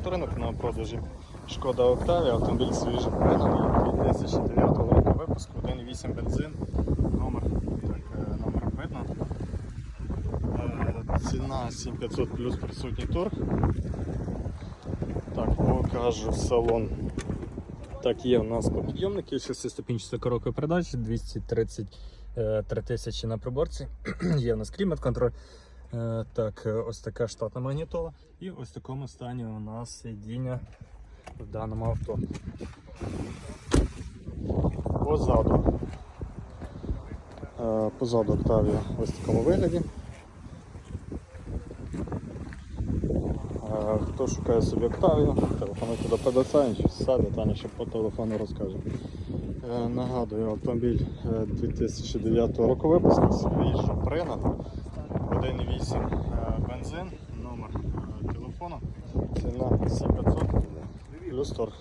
ринок на продажі. Шкода Октавія, автомобіль свіжий пригнаний, 2009 року випуску, 1.8 бензин, номер, так, е, номер видно. Е, Ціна 7500 плюс присутній торг. Так, покажу салон. Так, є у нас підйомники, 6-ступінчата коробка передач, 233 тисячі на приборці. є у нас клімат-контроль. Е, Так, е, ось така штатна магнітола. І ось такому стані у нас сидіння в даному авто. Позаду. Е, Позаду Octavia ось такому вигляді. Е, Хто шукає собі Octavia, телефонуйте до продавця, все детальніше по телефону розкаже. Е, Нагадую, автомобіль е, 2009 року випуску, свіжо пригнано. 1.8 е, бензин, номер е, телефону, ціна 7500 плюс торг.